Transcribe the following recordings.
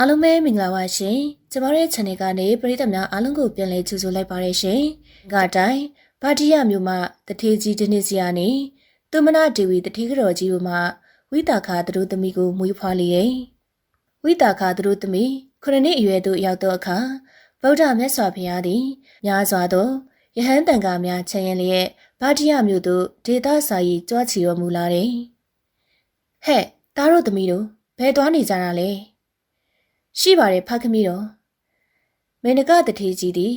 အားလုံးပဲမင်္ဂလာပါရှင်ကျမတို့ရဲ့ channel ကနေပရိသတ်များအားလုံးကိုပြန်လည်ကြိုဆိုလိုက်ပါရရှင်။ကအတိုင်းဗာတိယမျိုးမှတထေကြီးဒနိစီယာနေသူမနာဒေဝီတထေကတော်ကြီးတို့မှဝိတာခာသူတို့သမီးကိုမွေးဖွားလေရဲ့။ဝိတာခာသူတို့သမီးခုနှစ်နှစ်အရွယ်သို့ရောက်သောအခါဗုဒ္ဓမြတ်စွာဘုရားသည်များစွာသောယဟန်တန်ကားများချမ်းရင်လျက်ဗာတိယမျိုးသို့ဒေသစာရေးကြွားချီတော်မူလာတယ်။ဟဲ့တားတို့သမီးတို့ဘယ်သွားနေကြတာလဲ။ ရှိပါတယ်ဖခင်မီးတော်မေနကတထေကြီးသည်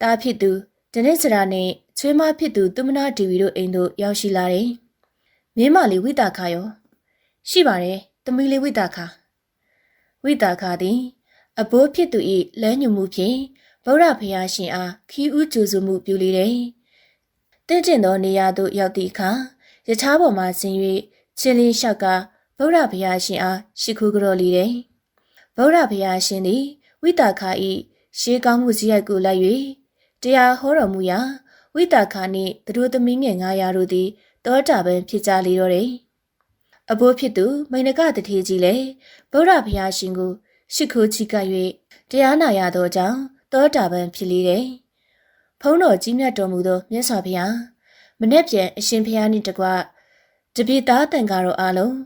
တားဖြစ်သူဒနစ်စရာနှင့်ချွေးမဖြစ်သူသူမနာဒီဝီတို့အိမ်သို့ရောက်ရှိလာတယ်။မင်းမလေးဝိတာခါရောရှိပါတယ်သမီးလေးဝိတာခါဝိတာခါသည်အဘိုးဖြစ်သူ၏လမ်းညွှန်မှုဖြင့်ဗုဒ္ဓဖရာရှင်အားခီးဥကြိုဆိုမှုပြုလေတယ်။တင့်ကျင်သောနေရာသို့ရောက်သည့်အခါယထာပေါ်မှဆင်း၍ချင်းလင်းလျှောက်ကဗုဒ္ဓဘုရားရှင်အားရှိခိုးကြော်လေတယ်။ ဗုဒ္ဓဘုရားရှင်သည်ဝိတာခာဤရှေးကောင်းမှုစရိုက်ကိုလိုက်၍တရားဟောတော်မူရာဝိတာခာနှင့်သူတို့သမီးငယ်900တို့သည်တောတာပန်ဖြစ်ကြလေတော့တယ်။အဘိုးဖြစ်သူမိန်နကတထေကြီးလည်းဗုဒ္ဓဘုရားရှင်ကိုရှိခိုးချီကပ်၍တရားနာရသောကြောင့်တောတာပန်ဖြစ်လေတယ်။ဖုံးတော်ကြီးမြတ်တော်မူသောမြတ်စွာဘုရားမနေ့ပြန်အရှင်ဘုရားနှင့်တကွတပိသားတန်ကားတော်အားလုံး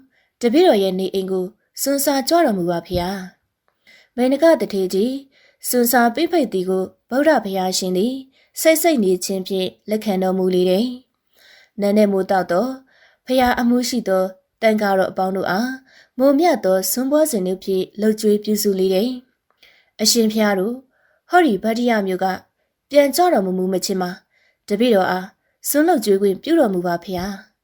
တပည့်တော်ရဲ့နေအိမ်ကိုစွန်စာကြွတော်မူပါဖျား မိန်နကတထေကြီးစွန်စာပိဖိတ်တီကိုဗုဒ္ဓဘုရားရှင်သည်စိတ်စိတ်နေခြင်းဖြင့်လက်ခံတော်မူလေတယ်။နန်းနဲ့မိုးတောက်တော့ဖျားအမှုရှိသောတန်ကားတော်အပေါင်းတို့အားမုံမြတ်သောစွန်ဘောစဉ်တို့ဖြင့်လှုပ်ကြွေးပြုစုလေတယ်။အရှင်ဖျားတို့ဟောဒီဗတ္တိယမျိုးကပြန်ကြတော်မူမူမချင်းမှာတပည့်တော်အားစွန့်လှုပ်ကြွေးခွင့်ပြုတော်မူပါဖျား။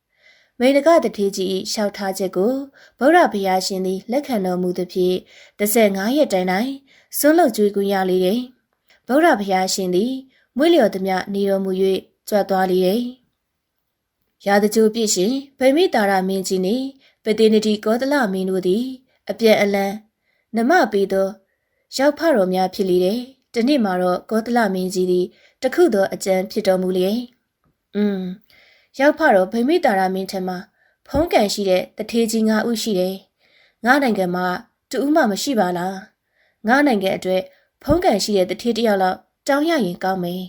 မိန်တကတထေကြီးလျှောက်ထားချက်ကိုဗုဒ္ဓဘုရားရှင်သည်လက်ခံတော်မူသဖြင့်15ရက်တိုင်တိုင်စွန့်လွတ်ကြွေးကွရလေတယ်။ဗုဒ္ဓဘုရားရှင်သည်မွေးလျော်သမျှနေတော်မူ၍ကြွသွားလေတယ်။ရာဇကြိုပြည့်ရှင်ဗိမိတာရမင်းကြီးနှင့်ပတိနတိကောသလမင်းတို့သည်အပြည့်အလန်းနမပေးသောရောက်ဖတော်များဖြစ်လေတယ်။တနေ့မှာတော့ကောသလမင်းကြီးသည်တခုသောအကြံဖြစ်တော်မူလေ။อืม ရောက်ဖတော့ဗိမိတာရမင်းထံမှာဖုံးကန်ရှိတဲ့တထေးကြီး၅ဦးရှိတယ်။ငါနိုင်ငံမှာတူဦးမှမရှိပါလား။ငါနိုင်ငံအတွက်ဖုံးကန်ရှိတဲ့တထေးတယောက်လောက်တောင်းရရင်ကောင်းမယ်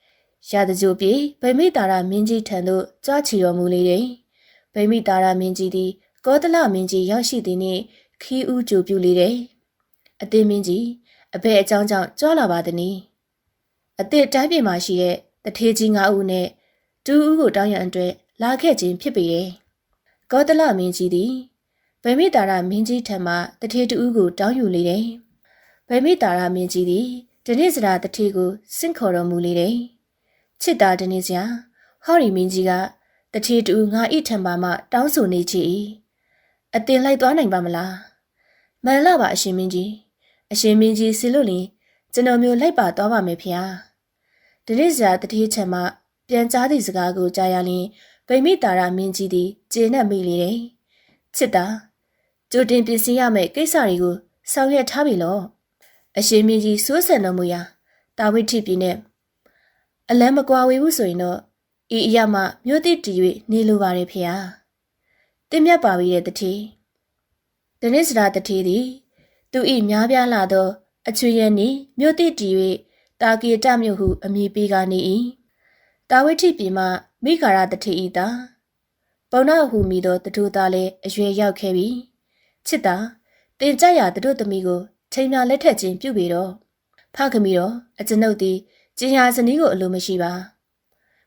။ရာဇကြိုပြေဗိမိတာရမင်းကြီးထံသို့ကြွားချီတော်မူလေတယ်။ဗိမိတာရမင်းကြီးသည်ကောသလမင်းကြီးရောက်ရှိသည်နှင့်ခီးဦးကြိုပြုလေတယ်။အသင်းမင်းကြီးအဘဲအကြောင်းကြောင့်ကြွားလာပါသည်နီ။အသည့်တိုင်းပြည်မှာရှိတဲ့တထေးကြီး၅ဦးနဲ့ တူဦးကိုတောင်းရန်အတွက်လာခဲ့ခြင်းဖြစ်ပေတယ်။ကောသလမင်းကြီးသည်ဗိမိတာရမင်းကြီးထံမှတထေတူဦးကိုတောင်းယူလေတယ်။ဗိမိတာရမင်းကြီးသည်ဒနိစရာတထေကိုစင့်ခေါ်တော်မူလေတယ်။ချစ်တာဒနိစရာဟောရီမင်းကြီးကတထေတူငါဤထံပါမှတောင်းဆိုနေချ၏။အတင်လိုက်သွားနိုင်ပါမလား။မှန်လားပါအရှင်မင်းကြီး။အရှင်မင်းကြီးစီလို့လင်ကျွန်တော်မျိုးလိုက်ပါသွားပါမယ်ဖေ။ဒနိစရာတထေထံမှ ပြန်ကြားသည့်စကားကိုကြားရရင်ဗိမိတာရမင်းကြီးသည်ကျေနပ်မိလေတယ်။ချစ်တာကြိုတင်ပြင်ဆင်ရမယ့်ကိစ္စတွေကိုဆောင်ရွက်ထားပြီလို့အရှင်မင်းကြီးစိုးစံတော်မူရာတာဝိထိပြည်နဲ့အလံမကွာဝေဘူးဆိုရင်တော့ဤအရာမှမြို့တိတည်၍နေလိုပါတယ်ဖေဟာ။တင်မြတ်ပါပြီတဲ့တတိ။တနစ်စရာတတိသည် သူဤများပြားလာသော အချွေရည်နီမြို့တိတည်၍တာကီတမြို့ဟုအမည်ပေးကနေ၏။ တာဝိထိပြည်မှမိခါရတထေဤတာပုံနာဟုမိသောတထုသားလည်းအရွယ်ရောက်ခဲ့ပြီချစ်တာတင်ကြရတတို့သမီးကိုချိန်များလက်ထက်ချင်းပြုပေတော့ဖခမီတော့အကျွန်ုပ်သည်ကျင်ညာဇနီးကိုအလိုမရှိပါ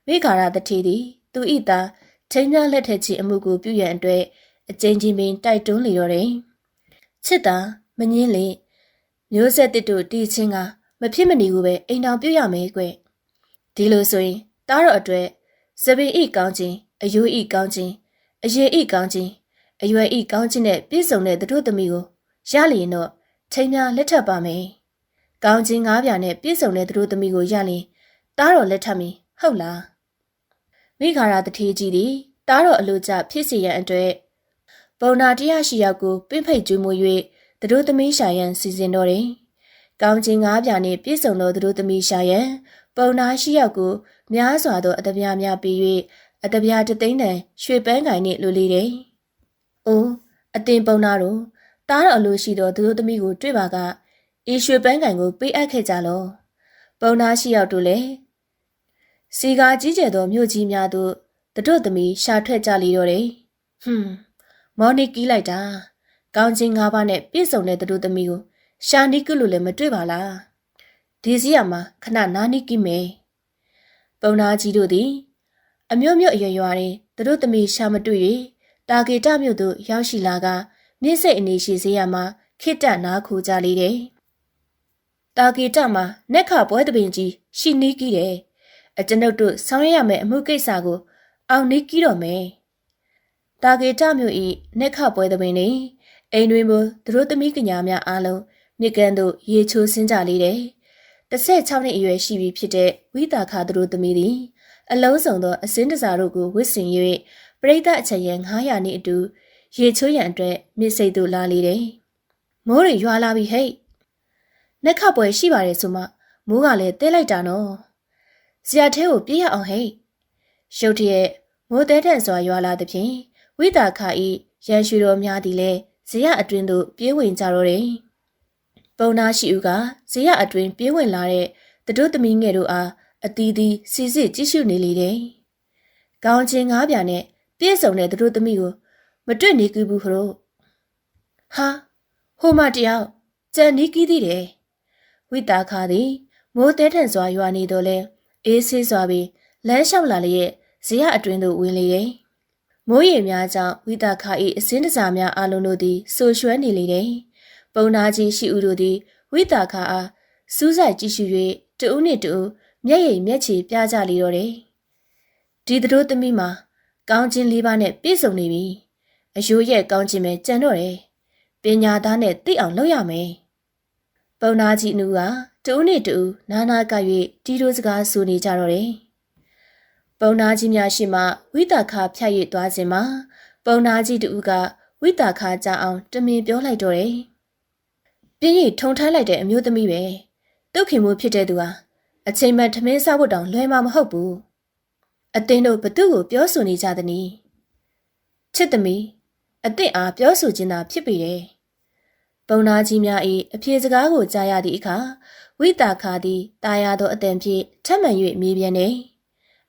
မိခါရတထေသည်သူဤတာချိန်များလက်ထက်ချင်းအမှုကိုပြုရန်အတွက်အကျဉ်းချင်းပင်တိုက်တွန်းလေတော့တယ်ချစ်တာမငင်းလေမျိုးဆက်တစ်တို့တီးချင်းကမဖြစ်မနေဘူးပဲအိမ်တော်ပြုရမယ်ကွဒီလိုဆိုရင် တားတော့အတွက်စပင်ဤကောင်းခြင်းအယိုးဤကောင်းခြင်းအရေဤကောင်းခြင်းအရွယ်ဤကောင်းခြင်းနဲ့ပြည့်စုံတဲ့သူတို့သမီးကိုရလျင်တော့ချိန်များလက်ထပ်ပါမယ်။ကောင်းခြင်းငါးပြားနဲ့ပြည့်စုံတဲ့သူတို့သမီးကိုရလျင်တားတော်လက်ထပ်မည်ဟုတ်လား။မိခါရတထေးကြီးသည်တားတော်အလိုကျဖြစ်စီရန်အတွက်ပုံနာတရားရှိရောက်ကိုပင့်ဖိတ်ကျွေးမွေ၍သူတို့သမီးရှာရန်စီစဉ်တော်တယ်။ကောင်းခြင်းငါးပြားနဲ့ပြည့်စုံသောသူတို့သမီးရှာရန်ပုံနာရှိရောက်ကို များစွာသောအတပြားများပြီး၍အတပြားတသိန်းတန်ရွှေပန်းကိုင်နှင့်လူလေးတယ်။အိုးအတင်ပုံနာတို့တားတော်အလိုရှိသောသူတို့သမီးကိုတွေ့ပါကအေရွှေပန်းကန်ကိုပေးအပ်ခဲ့ကြလောပုံနာရှိရောက်တို့လည်းစီကားကြီးကျယ်သောမြို့ကြီးများသို့သူတို့သမီးရှာထွက်ကြလေတော့တယ်ဟွန်းမော်နီကီးလိုက်တာကောင်းချင်း၅ပါးနဲ့ပြည့်စုံတဲ့သူတို့သမီးကိုရှာနီကုလို့လည်းမတွေ့ပါလားဒီစီရမှာခဏနာနီကီးမယ် ပုံနာကြီးတို့သည် အမျိုးမျိုးအရွယ်ရွာတွင်သူတို့သမီးရှာမတွေ့၍တာဂေတမြို့သို့ရောက်ရှိလာကမြင့်စိတ်အနေရှိစေရမှာခိတ္တနာခိုကြလေတယ်။တာဂေတမှာနက်ခပွဲတပင်ကြီးရှိနီးကြီးတယ်။အကျွန်ုပ်တို့ဆောင်ရွက်ရမယ့်အမှုကိစ္စကို အောင်နီးကြီးတော့မယ်။တာဂေတမြို့ဤနက်ခပွဲတပင်နေအိမ်တွင်မသူတို့သမီးကညာများအားလုံးမြစ်ကန်သို့ရေချိုးဆင်းကြလေတယ်။ 16နှစ်အရွယ်ရှိပြီဖြစ်တဲ့ဝိတာခသူတို့သမီးသည်အလုံးစုံသောအစင်းတစားတို့ကိုဝစ်ဆင်၍ပရိသတ်အချက်ရ900နီးအတူရေချိုးရန်အတွက်မြစ်စိတ်သို့လာလေတယ်။မိုးတွေရွာလာပြီဟဲ့။နှက်ခပွဲရှိပါတယ်ဆိုမှမိုးကလည်းတဲလိုက်တာနော်။ဇရာထဲကိုပြေးရအောင်ဟဲ့။ရုတ်တရက်မိုးတဲထန်စွာရွာလာသဖြင့်ဝိတာခါဤရန်ရွှေတော်များသည်လည်းဇရာအတွင်းသို့ပြေးဝင်ကြတော့တယ်။ ပုံနာရှိဦးကဇရာအတွင်းပြေးဝင်လာတဲ့တတို့သမီးငယ်တို့အားအတီးတီးစီစစ်ကြည့်ရှုနေလေတယ်။ကောင်းချင်းငါးပြာနဲ့ပြည့်စုံတဲ့သူတို့သမီးကိုမတွေ့နေကူဘူးခရို့ဟာဟိုမတယောက်ကြံနီးကီးသေးတယ်ဝိတာခါသည်မိုးတဲထန်စွာရွာနေတော့လဲအေးဆေးစွာပြီးလမ်းလျှောက်လာလျက်ဇေယအတွင်းသို့ဝင်လေတယ်မိုးရေများကြောင့်ဝိတာခါ၏အစင်းတစားများအလုံးတို့သည်ဆူရွှဲနေလေတယ် ပုံနာကြီးရှိဦးတို့သည်ဝိတာခါအားစူးစိုက်ကြည့်ရှု၍တူးနှင့်တူးမျက်ရည်မျက်ခြေပြကြလေတော့တယ်ဒီတို့သမီးမှာကောင်းချင်းလေးပါးနဲ့ပြည့်စုံနေပြီအယိုးရဲ့ကောင်းချင်းပဲကြံတော့တယ်ပညာသားနဲ့သိအောင်လုပ်ရမယ်ပုံနာကြီးအနူကတူးနဲ့တူးနာနာက၍တီးတိုးစကားဆိုနေကြတော့တယ်ပုံနာကြီးများရှိမှဝိတာခါဖြတ်၍သွားစဉ်မှာပုံနာကြီးတူကဝိတာခါကြအောင်တမင်ပြောလိုက်တော့တယ် ပြင်းရီထုံထားလိုက်တဲ့အမျိုးသမီးပဲတုတ်ခင်မှုဖြစ်တဲ့သူဟာအချိန်မှထမင်းစားဖို့တောင်လွယ်မှာမဟုတ်ဘူးအတင်းတို့ဘသူ့ကိုပြောဆိုနေကြသနည်းချစ်သမီးအသင့်အားပြောဆိုခြင်းသာဖြစ်ပေတယ်ပုံနာကြီးများ၏အပြေစကားကိုကြားရသည့်အခါဝိတာခါသည်တာယာသောအတန်ဖြင့်ထပ်မံ၍မြေပြန်နေ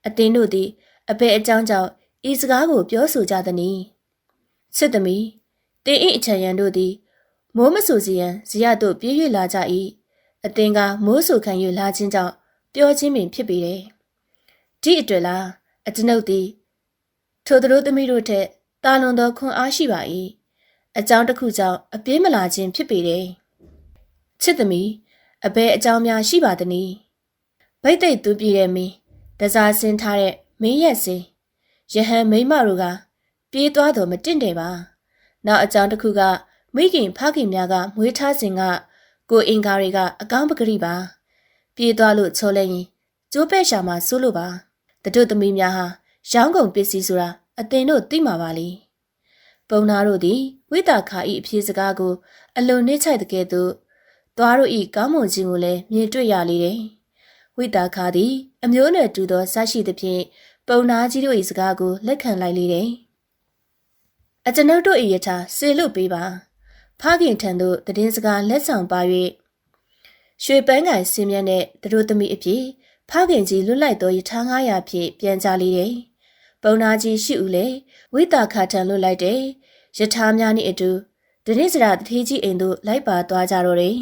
အတင်းတို့သည်အပေအကြောင်းကြောင့်ဤစကားကိုပြောဆိုကြသနည်းချစ်သမီးတင်း၏အချံရန်တို့သည် မိုးမဆူစီရန်ဇီယတို့ပြေး၍လာကြ၏အတင်းကမိုးဆူခံ၍လာခြင်းကြောင့်ပြောချင်းပင်ဖြစ်ပေတယ်ဒီအတွက်လားအကျွန်ုပ်သည်ထိုသူတို့သမီးတို့ထက်တာလွန်သောခွန်အားရှိပါ၏အကြောင်းတစ်ခုကြောင့်အပြေးမလာခြင်းဖြစ်ပေတယ်ချစ်သမီးအဘဲအကြောင်းများရှိပါသနည်းဗိတ်သိက်သူပြည်တဲ့မင်းတစားဆင်းထားတဲ့မင်းရဲ့စင်ယဟန်မိမတို့ကပြေးသွားတော့မတင့်တယ်ပါနောက်အကြောင်းတစ်ခုက မိခင်ဖခင်များကမွေးထားစဉ်ကကိုအင်္ကာတွေကအကောင်းပကတိပါ ပြေးသွားလို့ချောလဲရင်ကျိုးပဲ့ရှာမှာစိုးလို့ပါတတို့သမီးများဟာရောင်းကုန်ပစ္စည်းဆိုတာအသင်တို့သိမှာပါလေပုံနာတို့သည်ဝိတာခါဤအပြေစကားကို အလွန်နှိမ့်ချိုက်တဲ့ကဲ့သို့သွားတို့ဤကောင်းမွန်ခြင်းကိုလည်းမြင်တွေ့ရလေတယ်ဝိတာခါသည် အမျိုးနဲ့တူသောဆရှိသဖြင့်ပုံနာကြီးတို့၏စကားကိုလက်ခံလိုက်လေတယ်အကျွန်ုပ်တို့၏ယထာစေလွတ်ပေးပါ ဖခင်ထံသို့တည်င်းစကားလက်ဆောင်ပါ၍ရွှေပန်းကန်ဆင်းမြန်းတဲ့သူတို့သမီးအဖြစ်ဖခင်ကြီးလွတ်လိုက်သောယထာ900ဖြင့်ပြန်ကြလေတယ်။ပုံနာကြီးရှိဦးလေဝိတာခါထံလွတ်လိုက်တဲ့ယထာများနှင့်အတူဒနိစရာတထေးကြီးအိမ်သို့လိုက်ပါသွားကြတော့တယ်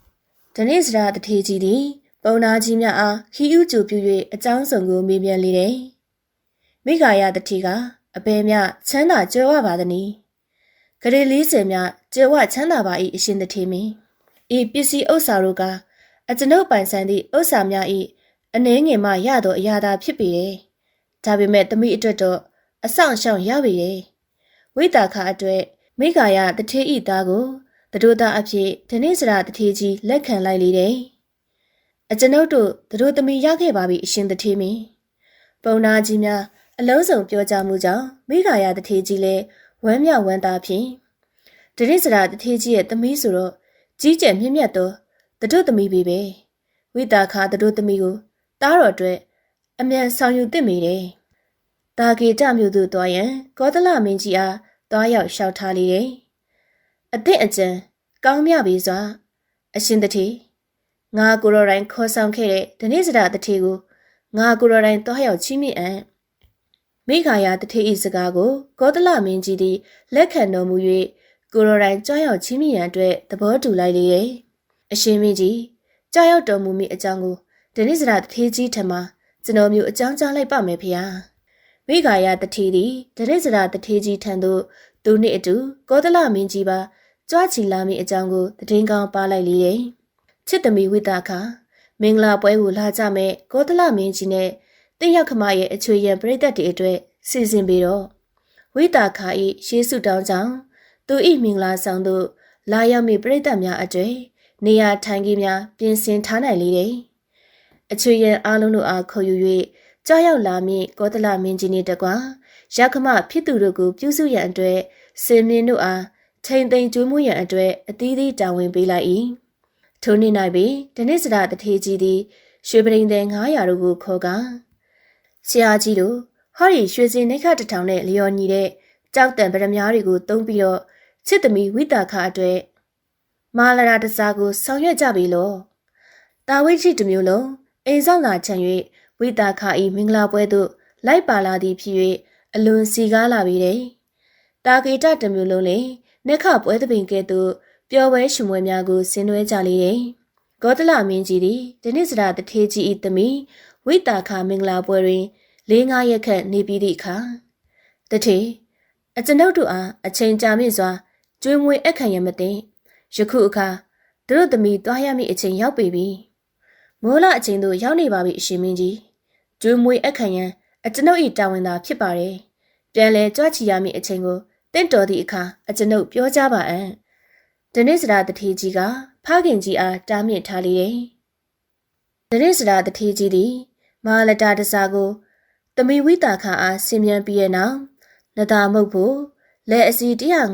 ။ဒနိစရာတထေးကြီးသည်ပုံနာကြီးများအားခီးဥကြိုပြ၍အကြောင်းစုံကိုမေးမြန်းလေတယ်။မိဂါယတထေးကအဘယ်မြချမ်းသာကြွယ်ဝပါသနည်း။ဂရေ40မြ ကြွယ်ဝချမ်းသာပါ၏အရှင်တထေးမင်း။ဤပစ္စည်းဥစ္စာတို့ကအကျွန်ုပ်ပိုင်ဆိုင်သည့်ဥစ္စာများ၏အနှဲငယ်မှရသောအရာသာဖြစ်ပေတယ်။ဒါပေမဲ့သမီးအတွက်တော့အဆောင်ရှောင်ရပေတယ်။ဝိတာခအတွက်မိဂါယတထေးဤသားကိုတတို့သားအဖြစ်ဒနိစရာတထေးကြီးလက်ခံလိုက်လေတယ်။အကျွန်ုပ်တို့တတို့သမီးရခဲ့ပါပြီအရှင်တထေးမင်း။ပုံနာကြီးများအလုံးစုံပြောကြမှုကြောင့်မိဂါယတထေးကြီးလည်းဝမ်းမြောက်ဝမ်းသာဖြင့် ဒနိစရာတထေးကြီးရဲ့သမီးဆိုတော့ကြီးကျယ်မြင့်မြတ်သောတတို့သမီးပဲပဲဝိတာခတတို့သမီးကိုတားတော်အတွက်အမြန်ဆောင်ယူသင့်မိတယ်။တာဂေတမြို့သို့သွားရန်ကောသလမင်းကြီးအားသွားရောက်လျှောက်ထားလေတယ်။အသင့်အကျန်ကောင်းမြပြီစွာအရှင်တထေငါကိုရော်တိုင်းခေါ်ဆောင်ခဲ့တဲ့ဒနေ့စရာတထေကိုငါကိုရော်တိုင်းတွားရောက်ချီးမြှင့်အံ့မိခါယာတထေဤစကားကိုကောသလမင်းကြီးသည်လက်ခံတော်မူ၍ ကိုရော်တိုင်းကြွရောက်ချီးမြှင့်ရန်အတွက်သဘောတူလိုက်လေရဲ့အရှင်မင်းကြီးကြွရောက်တော်မူမိအကြောင်းကိုဒနေ့စရာတထေကြီးထံမှကျွန်တော်မျိုးအကြောင်းကြားလိုက်ပါမယ်ဖေဟာမိခါယာတထေသည်ဒနေ့စရာတထေကြီးထံသို့သူနှင့်အတူကောသလမင်းကြီးပါကြွချီလာမိအကြောင်းကိုတည်င်းကောင်းပါလိုက်လေရဲ့ချစ်သမီဝိတာခမင်္ဂလာပွဲကိုလာကြမဲ့ကောသလမင်းကြီးနဲ့တင်းရောက်ခမရဲ့အချွေရန်ပြိသက်တွေအတွက်စီစဉ်ပြီးတော့ဝိတာခါဤရှေးစုတောင်းကြောင့် သူဤမင်္ဂလာဆောင်သို့လာရောက်မိပြိသက်များအတွေ့နေရာထိုင်ကြီးများပြင်ဆင်ထားနိုင်လေတယ်အချွေရန်အားလုံးတို့အားခေါ်ယူ၍ကြောက်ရောက်လာမည့်ကောသလမင်းကြီးနှင့်တကွာရောက်ခမဖြစ်သူတို့ကိုပြုစုရန်အတွက်စင်မင်းတို့အားချိန်သိမ်ကျွေးမွေးရန်အတွက်အသီးသီးတာဝန်ပေးလိုက်၏ထိုနေ့၌ပင်ဒနစ်စရာတထေကြီးသည်ရွှေပရိန်တဲ့900တို့ကိုခေါ်ကဆရာကြီးတို့ဟောဒီရွှေစင်နှိခတထောင်နဲ့လျော်ညီတဲ့ကြောက်တံပရမ ्या တွေကိုတုံးပြီးတော့ ချစ်သမီးဝိတာခအတွက်မာလရာတစားကိုဆောင်ရွက်ကြပြီလို့တာဝိချိတမျိုးလုံးအိမ်ဆောင်လာချန်၍ဝိတာခဤမင်္ဂလာပွဲသို့လိုက်ပါလာသည်ဖြစ်၍အလွန်စီကားလာပြီတဲ့တာဂေတတမျိုးလုံးလည်းနှက်ခပွဲသပင်ကဲ့သို့ပျော်ပွဲရှင်ပွဲများကိုဆင်နွှဲကြလေတယ်။ဂေါတလမင်းကြီးသည်ဒနိစရာတထေးကြီး၏သမီးဝိတာခမင်္ဂလာပွဲတွင်လေးငါးရက်ခန့်နေပြီးသည့်အခါတထေးအကျွန်ုပ်တို့အားအချိန်ကြာမြင့်စွာ ကျွေးမွေးအခန့်ရမသိယခုအခါသူတို့သမီးတွားရမည့်အချိန်ရောက်ပေပြီ။မိုးလအချိန်သို့ရောက်နေပါပြီအရှင်မင်းကြီး။ကျွေးမွေးအခန့်ရန်အကျွန်ုပ်၏တာဝန်သာဖြစ်ပါတယ်။ပြန်လဲကြွချီရမည့်အချိန်ကိုတင့်တော်သည့်အခါအကျွန်ုပ်ပြောကြပါအံ့ဒနိစရာတထေကြီးကဖခင်ကြီးအားတားမြစ်ထားလေတယ်ဒနိစရာတထေကြီးသည်မဟာလတာတစားကိုတမီဝိတာခအားဆင်မြန်းပြီးရဲ့နောက်နတာမုတ်ဖို့ လက်အစီ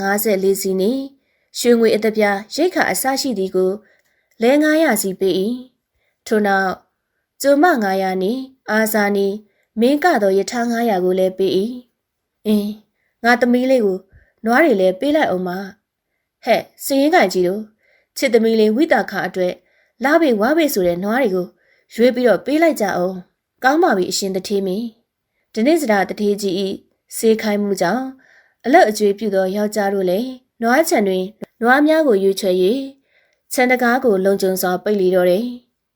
154စီနှင့်ရွှေငွေအတပြားရိတ်ခါအစရှိသည်ကိုလဲ900စီပေး၏ထို့နောက်ကျုံမ900နှင့်အာဇာနှင့်မင်းကတော့ယထာ900ကိုလည်းပေး၏အင်းငါသမီးလေးကိုနွားတွေလည်းပေးလိုက်အောင်ပါဟဲ့စည်ရင်ကကြီးတို့ချစ်သမီးလေးဝိတာခအတွက်လာပေဝါပေဆိုတဲ့နွားတွေကိုရွေးပြီးတော့ပေးလိုက်ကြအောင်ကောင်းပါပြီအရှင်တထေးမင်းဒီနေ့စရာတထေးကြီးဤစေခိုင်းမှုကြောင့် အလက်အကျွေးပြုသောယောက်ျားတို့လည်းနွားချံတွင်နွားများကိုယူချွဲ၍ခြံတကားကိုလုံခြုံစွာပိတ်လီတော့တယ်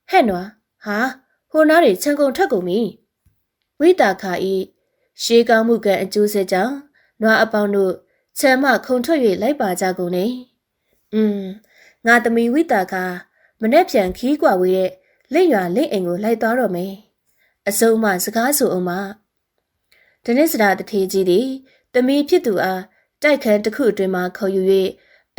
ဟဲ့နွားဟာဟိုနားတွေခြံကုန်ထက်ကုန်ပြီဝိတာခါဤရှေးကောင်းမှုကအကျိုးဆက်ကြောင့်နွားအပေါင်းတို့ချမ်းမခုံထွက်၍လိုက်ပါကြကုန်နေ။อืมငါသမီးဝိတာကမနဲ့ပြန်ခီးကွာဝေးတဲ့လက်ရွာလက်အိမ်ကိုလိုက်သွားတော့မယ်။အစုံမှစကားဆိုအောင်မ။ဒနစ်စရာတထေးကြီးသည် သမီးဖြစ်သူအားတိုက်ခန်းတစ်ခုအတွင်းမှခေါ်ယူ၍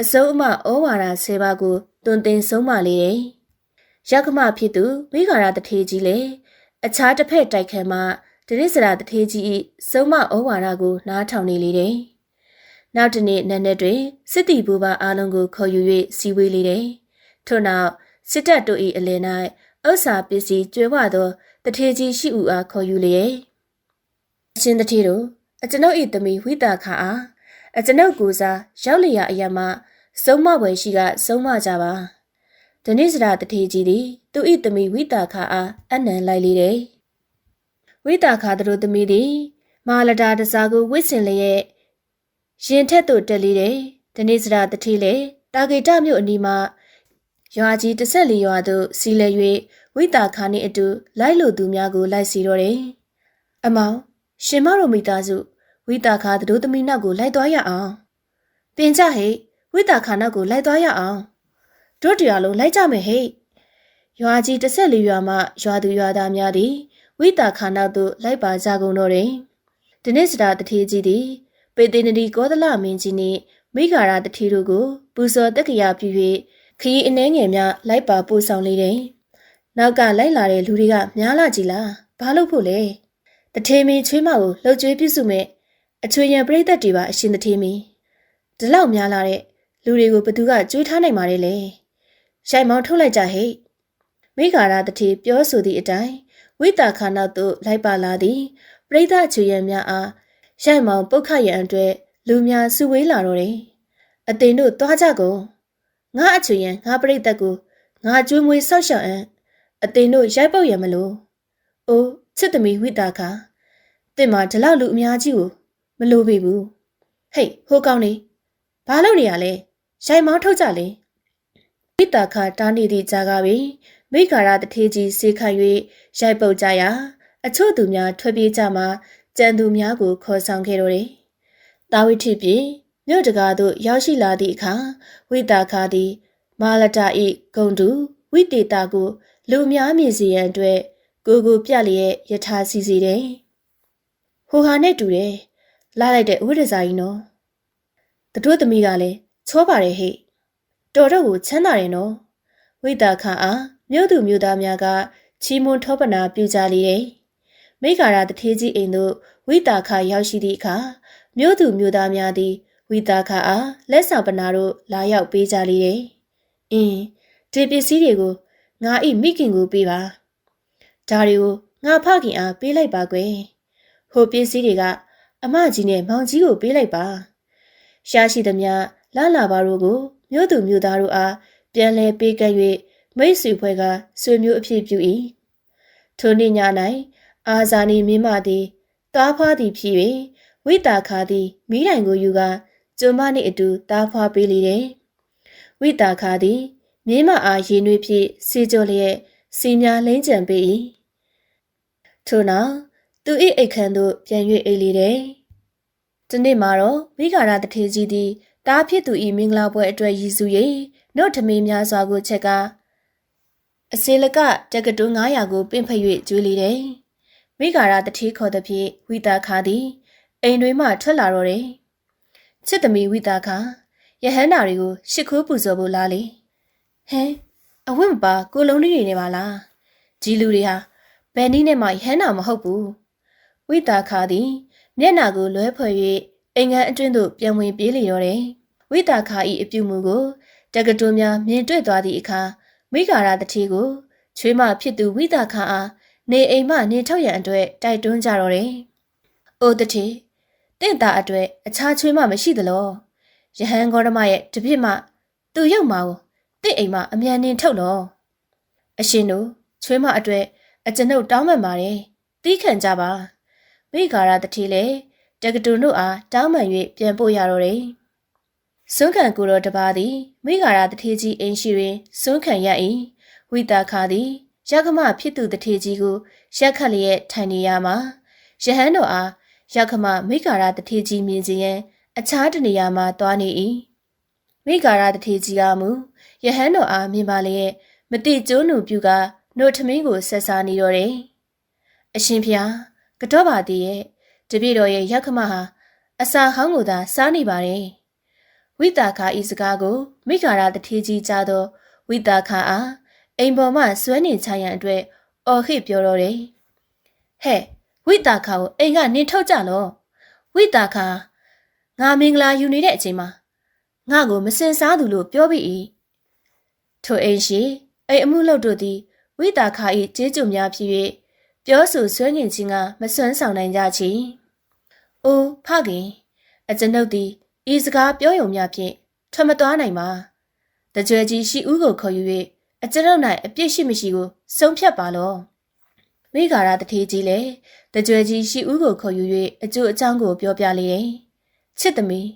အစုံအမဩဝါဒဆဲပါးကိုတွင်တင်ဆုံးမလေတယ်။ရောက်ခမဖြစ်သူမိဂါရတထေးကြီးလည်းအခြားတစ်ဖက်တိုက်ခန်းမှဒနစ်စရာတထေးကြီး၏ဆုံးမဩဝါဒကိုနားထောင်နေလေတယ်။နောက်တနေ့နန်းနယ်တွင်စစ်တီဘူပါအားလုံးကိုခေါ်ယူ၍စီဝေးလေတယ်။ထို့နောက်စစ်တပ်တို့၏အလယ်၌ဥစ္စာပစ္စည်းကျွဲဝသောတထေကြီးရှိဦးအားခေါ်ယူလျက်အရှင်တထေတို့ အကျွန်ုပ်၏သမီးဝိတာခအားအကျွန်ုပ်ကိုစားရောက်လျာအရာမှဆုံးမပွဲရှိကဆုံးမကြပါ။ဒနိစရာတထေကြီးသည်သူ၏သမီးဝိတာခအားအနံလိုက်လေတယ်။ဝိတာခတို့သမီးသည်မာလတာတစားကိုဝစ်စင်လျက်ရင်ထက်သို့တက်လေးတယ်။ဒနေ့စရာတတိလေတာဂေတမြို့အနီးမှာရွာကြီးတစ်ဆက်လီရွာသို့စီးလဲ၍ဝိတာခါနှင့်အတူလိုက်လို့သူများကိုလိုက်စီတော့တယ်။အမောင်ရှင်မတို့မိသားစု ဝိတာခါတို့သမီးနောက်ကိုလိုက်သွားရအောင်။ပြင်ကြဟိဝိတာခါနောက်ကိုလိုက်သွားရအောင်။တို့တရားလုံးလိုက်ကြမယ်ဟိ။ရွာကြီးတစ်ဆက်လီရွာမှရွာသူရွာသားများသည်ဝိတာခါနောက်သို့လိုက်ပါကြကုန်တော့တယ်။ဒီနေ့စတာတထေးကြီးသည်ပေတေနဒီကောသလမင်းကြီးနှင့်မိဂါရတတိတို့ကိုပူဇော်တက်ကြရပြု၍ခရီးအနှဲငယ်များလိုက်ပါပို့ဆောင်လေတယ်။နောက်ကလိုက်လာတဲ့လူတွေကများလာကြည်လား။ဘာလို့ဖို့လဲ။တထေမီချွေးမကိုလှုပ်ကြွေးပြုစုမဲ့ အချွေရန်ပြိသက်တွေပါအရှင်တထေမီ။ဒီလောက်များလာတဲ့လူတွေကိုဘသူကကြွေးထားနိုင်ပါတယ်လေ။ရှိုင်မောင်းထုတ်လိုက်ကြဟဲ့။မိဂါရတထေပြောဆိုသည့်အတိုင်းဝိတာခါနောက်သို့လိုက်ပါလာသည်ပြိသက်ချွေရန်များအားရိုက်မောင်ပုတ်ခတ်ရန်အတွက်လူများစုဝေးလာတော့တယ်အသင်တို့သွားကြကုန်ငါအချွေရင်ငါပြိတ္တကိုငါကျွေးမွေးဆောက်ရှောက်အံ့အသင်တို့ရိုက်ပုတ်ရမလို့အိုးချစ်သမီးဝိတာခါတင့်မှာဒီလောက်လူအများကြီးကို မလိုပေဘူးဟေးဟိုကောင်းနေဘာလုပ်နေရလဲရိုက်မောင်းထုတ်ကြလေဝိတာခါတားနေသည့်ကြားကားပင်မိခါရတထေးကြီးစေခံ၍ရိုက်ပုတ်ကြရာအချို့သူများထွက်ပြေးကြမှာကြံသူများကိုခေါ်ဆောင်ခဲ့တော့တယ်။တာဝိထိပြေမြို့တကာသို့ရောက်ရှိလာသည့်အခါဝိတာခါသည် မာလတာ၏ဂုံတူဝိတေတာကို လူများမြင်စေရန်အတွက်ကိုကိုပြလျက်ယထာစီစီတယ်။ဟိုဟာနဲ့တူတယ်။ လာလိုက်တဲ့ဥဒဇာကြီးနော်။တတို့သမီးကလည်းချောပါတယ်ဟဲ့။တော်တော့ကိုချမ်းသာတယ်နော်။ဝိတာခါအားမြို့သူမြို့သားများကချီးမွမ်းထောပနာပြုကြလေတယ်။မိဂါရတထေးကြီးအိမ်သို့ဝိတာခါရောက်ရှိသည့်အခါမြို့သူမြို့သားများသည်ဝိတာခါအားလက်ဆောင်ပနာတို့လာရောက်ပေးကြလေတယ်။အင်းဒီပစ္စည်းတွေကိုငါဤမိခင်ကိုပေးပါ။ဒါတွေကိုငါဖခင်အားပေးလိုက်ပါကွယ်။ဟိုပစ္စည်းတွေက အမကြီးနဲ့မောင်ကြီးကိုပေးလိုက်ပါ။ရှားရှိသမျှလာလာပါတို့ကိုမြို့သူမြို့သားတို့အားပြန်လဲပေးကပ်၍မိတ်ဆွေဖွဲ့ကဆွေမျိုးအဖြစ်ပြု၏ထိုနေ့ည၌အာဇာနီမင်းမသည်တားဖွားသည်ဖြစ်၍ဝိတာခါသည်မိတိုင်ကိုယူကာကျုံမနှင့်အတူတားဖွားပေးလေတယ်ဝိတာခါသည်မြင်းမအားရင်နှွေးဖြင့်စီကြောလျက်စီများလိမ့်ကြံပေး၏ထို့နောက် သူ၏အိတ်ခမ်းသို့ပြန်၍အိတ်လေတယ်ဒီနေ့မှာတော့မိဂါရတထေကြီးသည်တားဖြစ်သူ၏မင်္ဂလာပွဲအတွက်ရည်စူး၍နှုတ်ထမင်းများစွာကိုချက်ကအစေလကတက်ကတွန်း900ကိုပင့်ဖက်၍ကျွေးလေတယ်။မိဂါရတတိခေါ်သည်ဖြင့်ဝိတာခါသည်အိမ်တွင်မှထွက်လာတော့တယ်။ချစ်သမီးဝိတာခါယဟန္တာတွေကိုရှ िख ိုးပူဇော်ဖို့လားလေ။ဟဲအဝတ်မပါကိုလုံးလေးတွေနေပါလား။ကြီးလူတွေဟာဘယ်နည်းနဲ့မှယဟန္တာမဟုတ်ဘူး။ ဝိတာခါသည်မျက်နာကိုလွဲဖွဲ့၍အိမ်ငန်းအတွင်းသို့ပြန်ဝင်ပြေးလေတော့တယ်။ဝိတာခါ၏အပြုမူကိုတက္ကသိုလ်များမြင်တွေ့သွားသည့်အခါမိဂါရတတိကိုချွေးမဖြစ်သူဝိတာခအားနေအိမ်မှနေထုတ်ရန်အတွက်တိုက်တွန်းကြတော့တယ်။အိုတတိတင့်တာအတွက်အခြားချွေးမမရှိသလိုယဟန်ဂေါရမရဲ့တပြစ်မှသူ့ရုပ်မှာကိုတင့်အိမ်မှာအမြန်နှင်ထုတ်လို့အရှင်တို့ချွေးမအတွက်အကျွန်ုပ်တောင်းပန်ပါတယ်တီးခံကြပါ မိဂါရတတိလည်းတက္ကတူတို့အားတောင်းပန်၍ပြန်ပို့ရတော့တယ်။စွန်းခံကိုတော်တပါးသည်မိဂါရတထေးကြီးအင်းရှိတွင်စွန်းခံရ၏ဝိတာခါသည်ရကမဖြစ်သူတထေးကြီးကိုရက်ခတ်လျက်ထိုင်နေရမှာယဟန်တော်အားရကမမိဂါရတထေးကြီးမြင်စီရင်အခြားတနေရာမှာသွားနေ၏မိဂါရတထေးကြီးကမူယဟန်တော်အားမြင်ပါလျက်မတိကျိုးနုပြုကနှုတ်ထမင်းကိုဆက်စားနေတော့တယ်အရှင်ဖျား ကတော့ပါသေးရဲ့တပြည့်တော်ရဲ့ရကမဟာအစာဟောင်းကိုသာစားနေပါတယ်ဝိတာခာဤစကားကိုမိဂါရတထေးကြီးကြားသောဝိတာခာအားအိမ်ပေါ်မှဆွဲနေချရန်အတွက်အော်ဟစ်ပြောတော့တယ်။ဟဲ့ဝိတာခာကိုအိမ်ကနေထုတ်ကြလောဝိတာခာငါမင်္ဂလာယူနေတဲ့အချိန်မှာငါကိုမစင်စားသူလို့ပြောပြီး။ထိုအိမ်ရှိအိမ်အမှုလုပ်တို့သည်ဝိတာခာ၏ကျေးဇူးများဖြစ်၍ ပြောဆိုဆွဲငင်ခြင်းကမစွမ်းဆောင်နိုင်ကြချီ။အိုးဖခင်အကျွန်ုပ်သည်ဤစကားပြောယုံများဖြင့်ထွက်မသွားနိုင်ပါတကြွယ်ကြီးရှိဦးကိုခေါ်ယူ၍အကျဉ်း၌အပြစ်ရှိမရှိကိုဆုံးဖြတ်ပါလောမိဂါရတထေးကြီးလည်းတကြွယ်ကြီးရှိဦးကိုခေါ်ယူ၍အကျိုးအကြောင်းကိုပြောပြလေတယ်ချစ်သမီး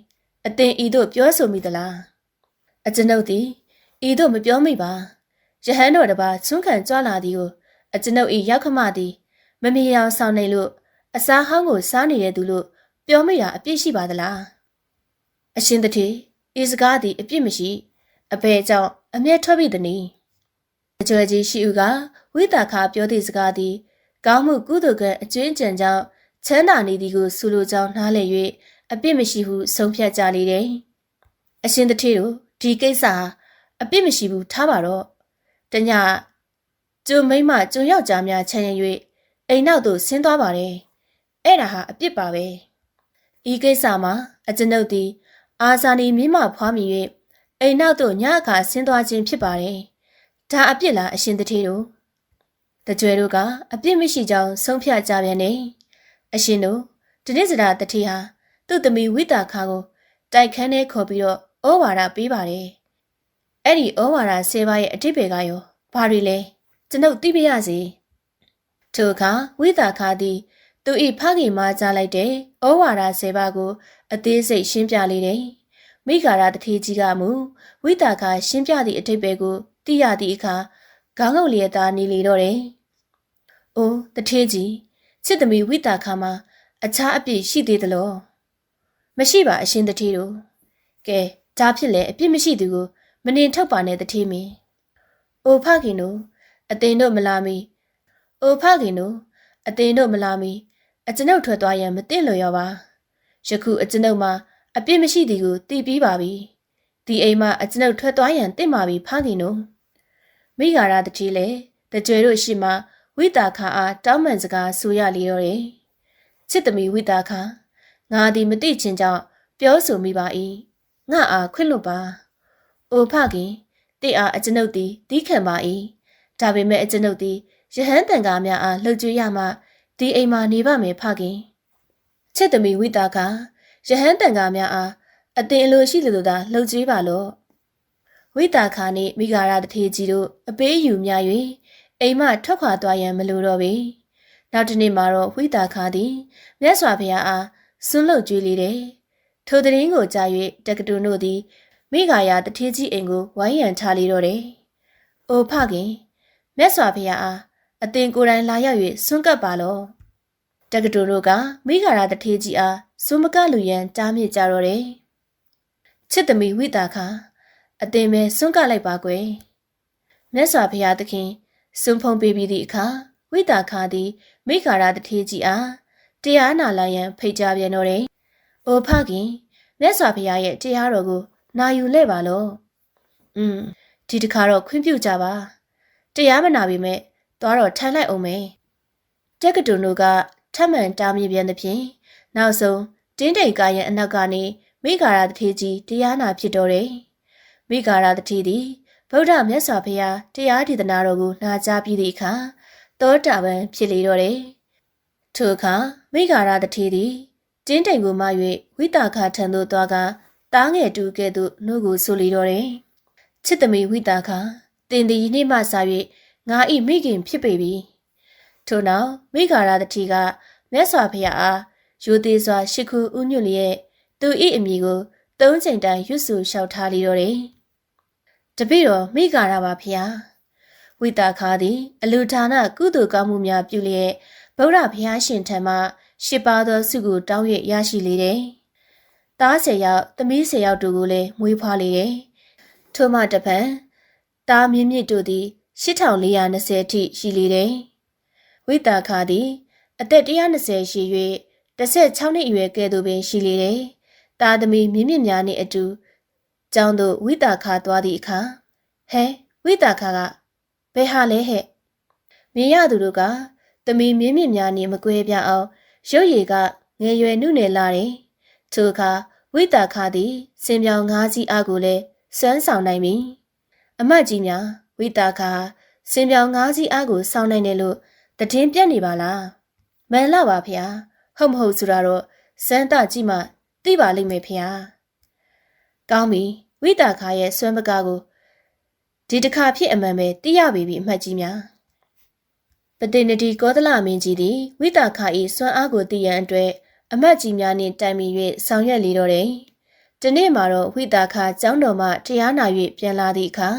အသင်ဤသို့ပြောဆိုမိသလားအကျွန်ုပ်သည်ဤသို့မပြောမိပါယဟန်တော်တပါဆွန့်ခံကြွလာသည်ကိုအကျွန်ုပ်ဤရောက်ခမသည် မမေအောင်ဆောင်နေလို့အစားဟောင်းကိုစားနေတဲ့သူလို့ပြောမိတာအပြစ်ရှိပါသလားအရှင်တထေဤစကားသည်အပြစ်မရှိအဘဲကြောင့်အမျက်ထွက်ပြီတည်းအကျွဲကြီးရှိဦးကဝိတာခါပြောသည့်စကားသည်ကောင်းမှုကုသိုလ်ကအကျွင်းကြံကြောင့်ချမ်းသာနေသည်ကိုဆိုလိုကြောင်းနားလည်၍အပြစ်မရှိဟုဆုံးဖြတ်ကြလေတယ်အရှင်တထေတို့ဒီကိစ္စအပြစ်မရှိဘူးထားပါတော့တညကျုံမိမကျုံယောက်ျားများချမ်းရ၍ အိမ်နောက်သို့ဆင်းသွားပါတယ်အဲ့ဒါဟာအပြစ်ပါပဲဤကိစ္စမှာအကျွန်ုပ်သည် အာဇာနီမြင့်မဖွားမိ၍အိမ်နောက်သို့ညအခါဆင်းသွားခြင်းဖြစ်ပါတယ်။ဒါအပြစ်လားအရှင်တထေတို့။တကြွယ်တို့ကအပြစ်မရှိကြောင်းဆုံးဖြတ်ကြပြန်တယ်။အရှင်တို့ဒီနေ့စရာတထေဟာသူ့သမီးဝိတာခါကိုတိုက်ခန်းထဲခေါ်ပြီးတော့ဩဝါဒပေးပါတယ်။အဲ့ဒီဩဝါဒ၁၀ပါးရဲ့အတိပ္ပယ်ကရောဘာတွေလဲကျွန်ုပ်သိပြရစီ။ ထိုအခါဝိတာခါသည်သူ၏ဖခင်မှကြားလိုက်တဲ့ဩဝါဒ၁၀ပါးကိုအသေးစိတ်ရှင်းပြလေတယ်။မိဂါရတထေကြီးကမူဝိတာခါရှင်းပြသည့်အတိပ္ပယ်ကိုသိရသည့်အခါခေါင်းငုတ်လျက်သားနေလေတော့တယ်။အိုးတထေကြီးချစ်သမီးဝိတာခါမှာအခြားအပြစ်ရှိသေးသလားမရှိပါအရှင်တထေတို့ကဲဒါဖြစ်လေအပြစ်မရှိသူကိုမနှင်ထုတ်ပါနဲ့တထေမင်းအိုဖခင်တို့အသင်တို့မလာမီ အိုဖခင်တို့အသင်တို့မလာမီအကျွန်ုပ်ထွက်သွားရန်မသိလွယ်ရောပါယခုအကျွန်ုပ်မှာအပြစ်မရှိသည်ကိုသိပြီးပါပြီဒီအိမ်မှာအကျွန်ုပ်ထွက်သွားရန်သိမှာပြီဖခင်တို့မိဂါရတတိလေတကြွယ်တို့ရှိမှဝိတာခါအားတောင်းပန်စကားဆိုရလေတော့တယ်ချစ်သမီးဝိတာခါငါသည်မသိချင်းကြောင့်ပြောဆိုမိပါ၏ငါအားခွင့်လွတ်ပါအိုဖခင်တိအားအကျွန်ုပ်သည်တီးခံပါ၏ဒါပေမဲ့အကျွန်ုပ်သည် ယဟန်တန်ကားများအားလှုပ်ကြွေးရမှဒီအိမ်မှာနေပါမယ်ဖခင်ချစ်သမီးဝိတာခါယဟန်တန်ကားများအားအတင်အလိုရှိလိုသာလှုပ်ကြွေးပါလော့ဝိတာခါနှင့်မိဂါရတထေကြီးတို့အပေးယူများ၍အိမ်မှထွက်ခွာသွားရန်မလိုတော့ပေနောက်တစ်နေ့မှာတော့ဝိတာခါသည်မြတ်စွာဘုရားအားဆွန့်လွတ်ကြွေးလေတယ်ထိုတရင်ကိုကြား၍တက္ကတူတို့သည်မိဂါယာတထေးကြီးအိမ်ကိုဝိုင်းရန်ချလေတော့တယ်။အိုဖခင်မြတ်စွာဘုရားအား အသင်ကိုယ်တိုင်လာရောက်၍ဆွန့်ကပ်ပါလော့။တက္ကတူတို့ကမိဂါယာတထေးကြီးအားစွမကလူရန်တားမြစ်ကြတော့တယ်။ချစ်သမီးဝိတာခါအသင်ပဲဆွန့်ကပ်လိုက်ပါကွယ်။မြတ်စွာဘုရားသခင်စွန့်ဖုံးပေးပြီးသည့်အခါဝိတာခါသည်မိဂါယာတထေးကြီးအားတရားနာလာရန်ဖိတ်ကြားပြန်တော့တယ်။အိုဖခင်မြတ်စွာဘုရားရဲ့တရားတော်ကိုနာယူလဲပါလို့။อืมဒီတခါတော့ခွင့်ပြုကြပါ။တရားမနာပေမဲ့ သွားတော့ထိုင်လိုက်အောင်မယ်။တက်ကတူတို့ကထပ်မံတားမြစ်ပြန်သဖြင့်နောက်ဆုံးတင်းတိတ်ကားရဲ့အနောက်ကနေမိဂါရတထေကြီးတရားနာဖြစ်တော်တယ်။မိဂါရတထေသည်ဗုဒ္ဓမြတ်စွာဘုရားတရားဒေသနာတော်ကိုနာကြားပြီးသည့်အခါသောတာပန်ဖြစ်လေတော့တယ်။ထိုအခါမိဂါရတထေသည်တင်းတိမ်ကိုမှ၍ဝိတာခထံသို့သွားကတားငယ်တူကဲ့သို့နှုတ်ကိုဆိုလီတော့တယ်။ချစ်သမီးဝိတာခတင်သည်နေ့မှစ၍ ငါဤမိခင်ဖြစ်ပေပြီ။ထို့နောက်မိဂါရတတိကမြတ်စွာဘုရားအားရိုသေစွာရှ िख ူဥညွတ်လျက်သူဤအမိကိုသုံးချိန်တိုင်ရွတ်ဆိုလျှောက်ထားလီတော့တယ်။တပိတော့မိဂါရပါဖျားဝိတာခါသည် အလူဌာနကုသိုလ်ကောင်းမှုများပြုလျက်ဗုဒ္ဓဘုရားရှင်ထံမှရှစ်ပါးသောစုကိုတောင်း၍ရရှိလေတယ်။သားဆယ်ယောက်သမီးဆယ်ယောက်တို့ကိုလည်းမွေးဖွားလေတယ်။ထို့မှတပံသားမြင့်မြင့်တို့သည် 8420အထိရှိလေတယ်။ဝိတာခါသည်အသက်120ရှိ၍16နှစ်အရွယ်ကဲ့သို့ပင်ရှိလေတယ်။သားသမီးမြင့်မြင့်များနှင့်အတူကျောင်းသို့ဝိတာခါသွားသည့်အခါဟဲဝိတာခါကဘယ်ဟာလဲဟဲ့မြင်ရသူတို့ကသမီးမြင့်မြင့်များနှင့်မကွဲပြားအောင်ရုပ်ရည်ကငယ်ရွယ်နုနယ်လာတယ်။ထိုအခါဝိတာခသည်စင်ပြောင်ငါးစီးအားကိုလည်းစွမ်းဆောင်နိုင်ပြီ။အမတ်ကြီးများ ဝိတာခစင်ပြောင်ငါးစီးအားကိုစောင်းနိုင်တယ်လို့တည်င်းပြက်နေပါလား။မှန်လားပါဖေ။ဟုတ်မဟုတ်ဆိုတာတော့စမ်းတကြည့်မှသိပါလိမ့်မယ်ဖေ။ကောင်းပြီဝိတာခရဲ့စွမ်းပကားကိုဒီတစ်ခါဖြစ်အမှန်ပဲသိရပြီအမှတ်ကြီးများ။ပတိနတိကောသလမင်းကြီးသည်ဝိတာခ၏စွမ်းအားကိုသိရန်အတွက်အမတ်ကြီးများနှင့်တိုင်ပင်၍ဆောင်ရွက်လေတော့တယ်။ဒီနေ့မှာတော့ဝိတာခကျောင်းတော်မှတရားနာ၍ပြန်လာသည့်အခါ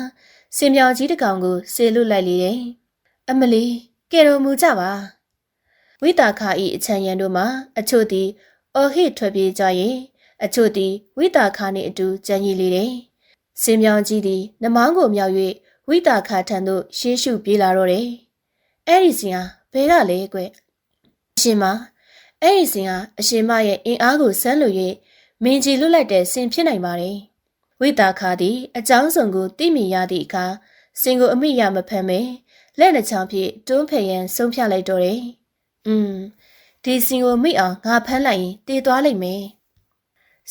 စင်မြောင်ကြီးတစ်ကောင်ကိုဆေလွတ်လိုက်လေတယ်။အမလီကဲတော်မူကြပါ။ဝိတာခ၏အချံရံတို့မှာအချို့သည်အော်ဟစ်ထွက်ပြေးကြ၍အချို့သည်ဝိတာခနှင့်အတူကြံရည်လေတယ်။စင်မြောင်ကြီးသည်နမောင်းကိုမြောက်၍ဝိတာခထံသို့ရှေးရှုပြေးလာတော့တယ်။အဲ့ဒီစင်ဟာဘဲကလဲကွအရှင်မအဲ့ဒီစင်ဟာအရှင်မရဲ့အင်အားကိုဆန်းလို့၍မင်းကြီးလွတ်လိုက်တဲ့စင်ဖြစ်နိုင်ပါတယ် ဝိတာခါသည်အကြောင်းစုံကိုသိမြင်ရသည့်အခါစင်ကိုအမိရမဖမ်းမဲလက်နှချောင်းဖြင့်တွန်းဖယ်ရန်ဆုံးဖြတ်လိုက်တော့တယ်อืมဒီစင်ကိုမိအောင်ငါဖမ်းလိုက်ရင်တည်သွားလိမ့်မယ်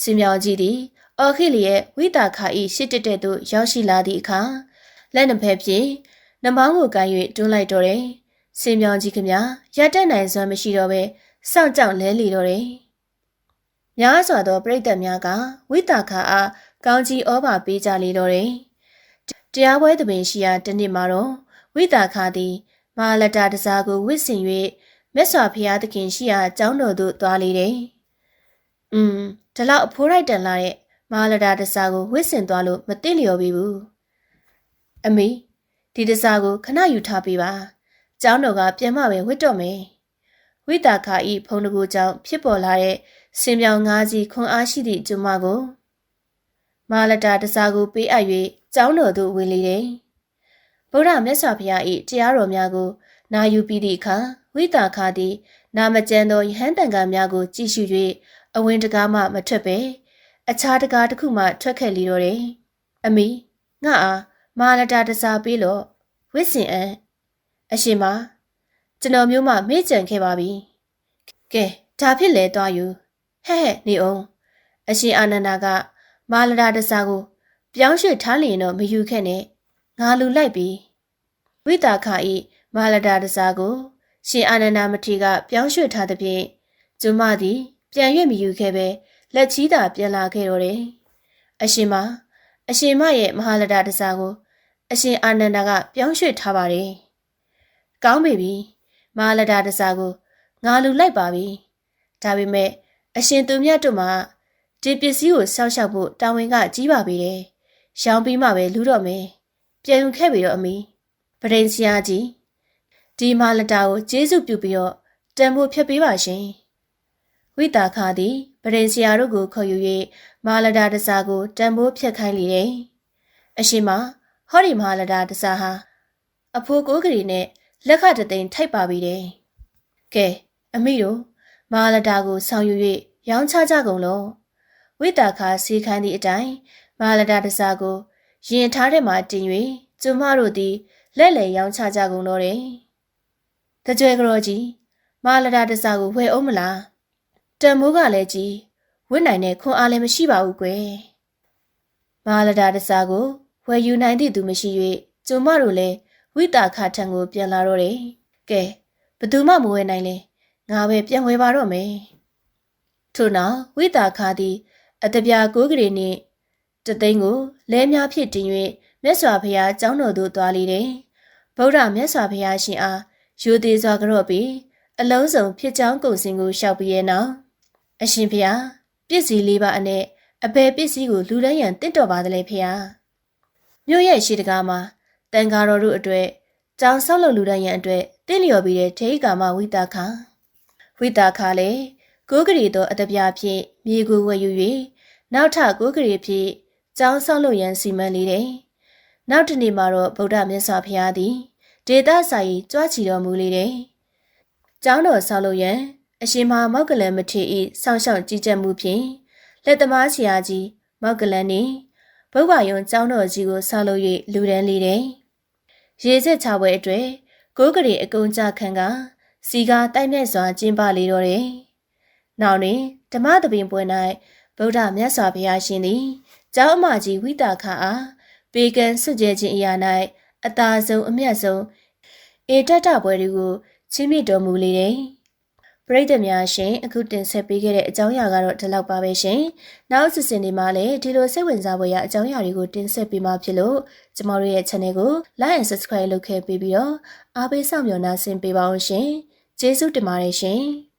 စင်မြောင်ကြီးသည်အော်ခိလီရဲ့ဝိတာခါဤရှစ်တက်တဲ့သို့ရောက်ရှိလာသည့်အခါလက်နှစ်ဖက်ဖြင့်နှမောင်းကိုကန်၍တွန်းလိုက်တော့တယ်စင်ပြောင်ကြီးခမရတက်နိုင်စွမ်းမရှိတော့ပဲစောင့်ကြောက်လဲလီတော့တယ်။များစွာသောပြိတ္တများကဝိတာခါအား ကောင်းကြီးဩဘာပေးကြလေတော့တယ်။တရားပွဲသဘင်ရှိရာတနေ့မှာတော့ဝိတာခါသည်မဟာလတာတစားကိုဝစ်ဆင်၍မြတ်စွာဘုရားသခင်ရှိရာကျောင်းတော်သို့သွားလေတယ်။อืมဒီလောက်အဖိုးရိုက်တန်လာတဲ့မဟာလတာတစားကိုဝစ်ဆင်သွားလို့မသိလျော်ပြီဘူး။အမေဒီတစားကိုခဏယူထားပေးပါ။ကျောင်းတော်ကပြန်မှပဲဝစ်တော့မယ်။ဝိတာခါဤဖုံတကူကြောင့်ဖြစ်ပေါ်လာတဲ့စင်ပြောင်ငါးစီခွန်အားရှိသည့်ကျွမကို မဟာလတာတစားကိုပေးအပ်၍ကျောင်းတော်သို့ဝင်လေတယ်။ဗုဒ္ဓမြတ်စွာဘုရား၏တရားတော်များကို နာယူပြီးသည့်အခါဝိတာခါသည် နာမကျန်သောယဟန်တန်ကများကို ကြည့်ရှု၍အဝင်တကားမှမထွက်ပဲအခြားတကားတစ်ခုမှထွက်ခဲ့လေတော့တယ်။အမီငါအားမဟာလတာတစားပေးလို့ဝစ်စင်အံအရှင်မကျွန်တော်မျိုးမှမေ့ကြံခဲ့ပါပြီ။ကဲဒါဖြစ်လေသွားယူဟဲ့ဟဲ့နေအောင်အရှင်အာနန္ဒာက မာလတာတစားကို ပြောင်းရွှေ့ထားလျင်တော့မယူခဲ့နဲ့ငါလူလိုက်ပြီဝိတာခာဤမာလတာတစားကို ရှင်အာနန္ဒာမထေရကပြောင်းရွှေ့ထားသဖြင့်ကျမသည် ပြန်၍မယူခဲ့ပဲလက်ချီးသာပြန်လာခဲ့တော့တယ်အရှင်မအရှင်မရဲ့မဟာလတာတစားကို အရှင်အာနန္ဒာကပြောင်းရွှေ့ထားပါတယ်ကောင်းပြီပြီမဟာလတာတစားကိုငါလူလိုက်ပါပြီဒါပေမဲ့အရှင်သူမြတ်တို့မှာ ဒီပစ္စည်းကိုစောင့်ရှောက်ဖို့တာဝန်ကကြီးပါပေတယ်။ရောင်းပြီးမှပဲလူတော့မယ်။ပြန်ယူခဲ့ပြီတော့အမီ။ပဒိန်ဆရာကြီးဒီမာလတာကိုကျေးဇူးပြုပြီးတော့တန်ဖို့ဖြတ်ပေးပါရှင်။ဝိတာခါသည်ပဒိန်ဆရာတို့ကိုခေါ်ယူ၍မာလတာတစားကိုတန်ဖို့ဖြတ်ခိုင်းလေတယ်။အရှင်မဟောဒီမာလတာတစားဟာအဖိုးကိုကလေးနဲ့လက်ခတသိန်းထိုက်ပါပြီတဲ့။ကဲအမိတို့မာလတာကိုဆောင်ယူ၍ရောင်းချကြကုန်လော ဝိတာခါစီခန်းသည့်အတိုင်းမာလတာတစားကိုရင်ထားတဲ့မှာတင်၍ကျမတို့သည်လက်လေရောင်းချကြကုန်တော့တယ်။တကြွယ်ကြောကြီးမာလတာတစားကိုဝယ်အောင်မလားတန်မိုးကလည်းကြီးဝစ်နိုင်တဲ့ခွန်အားလည်းမရှိပါဘူးကွယ်။မာလတာတစားကိုဝယ်ယူနိုင်သည့်သူမရှိ၍ကျမတို့လည်းဝိတာခထံကိုပြန်လာတော့တယ်။ကဲဘသူမှမဝယ်နိုင်လဲငါပဲပြန်ဝယ်ပါတော့မယ်ထို့နောက်ဝိတာခါသည် အတပြာကိုးကလေးနှင့်တသိန်းကိုလဲများဖြစ်တင်၍မြတ်စွာဘုရားကျောင်းတော်သို့သွားလေတယ်ဗုဒ္ဓမြတ်စွာဘုရားရှင်အားယူသေးစွာကြော့ပြီးအလုံးစုံဖြစ်ကြောင်းကုန်စင်ကိုရှောက်ပြီးရဲ့နောက်အရှင်ဘုရားပစ္စည်းလေးပါအနဲ့အဘယ်ပစ္စည်းကိုလူတန်းရန်တင့်တော်ပါသလဲဖေဟာမြို့ရဲ့ရှိတကားမှာတန်ဃာတော်တို့အတွက်ကျောင်းဆောက်လုပ်လူတန်းရန်အတွက်တင့်လျော်ပြီးတဲ့ထေယကာမဝိတာခဝိတာခလည်း ကိုးကလေးသောအတပြားဖြင့်မြေကိုဝယ်ယူ၍နောက်ထကိုးကလေးဖြင့်ကျောင်းဆောက်လုပ်ရန်စီမံလေတယ်။နောက်တစ်နေ့မှာတော့ဗုဒ္ဓမြတ်စွာဘုရားသည်ဒေသဆိုင်ကြွားချီတော်မူလေတယ်။ကျောင်းတော်ဆောက်လုပ်ရန်အရှင်မမောက်ကလန်မထေ၏စောင့်ရှောက်ကြည်ကြံမှုဖြင့်လက်သမားဆရာကြီးမောက်ကလန်နှင့်ဘုရားယုံကျောင်းတော်ကြီးကိုဆောက်လုပ်၍လူဒန်းလေတယ်။ရေစက်ချပွဲအတွက်ကိုးကလေးအကုံကြခံကစီကားတိုက်မြက်စွာကျင်းပလေတော့တယ်။ နောက်တွင်ဓမ္မသဘင်ပွဲ၌ဗုဒ္ဓမြတ်စွာဘုရားရှင်သည်ကျောင်းအမကြီးဝိတာခအားပေကံစွကြဲခြင်းအရာ၌အသာဆုံးအမြတ်ဆုံးဧတတပွဲတွေကိုချင်းမြင့်တော်မူလေတယ်။ပရိသတ်များရှင်အခုတင်ဆက်ပေးခဲ့တဲ့အကြောင်းအရာကတော့ဒီလောက်ပါပဲရှင်။နောက်စစ်စင်ဒီမှာလည်းဒီလိုစိတ်ဝင်စားဖွယ်ရာအကြောင်းအရာတွေကိုတင်ဆက်ပေးမှာဖြစ်လို့ကျမတို့ရဲ့ channel ကို like and subscribe လုပ်ခဲ့ပြီးပြီးတော့အားပေးဆောင်မျှော်နှာဆင်ပေးပါအောင်ရှင်။ကျေးဇူးတင်ပါတယ်ရှင်။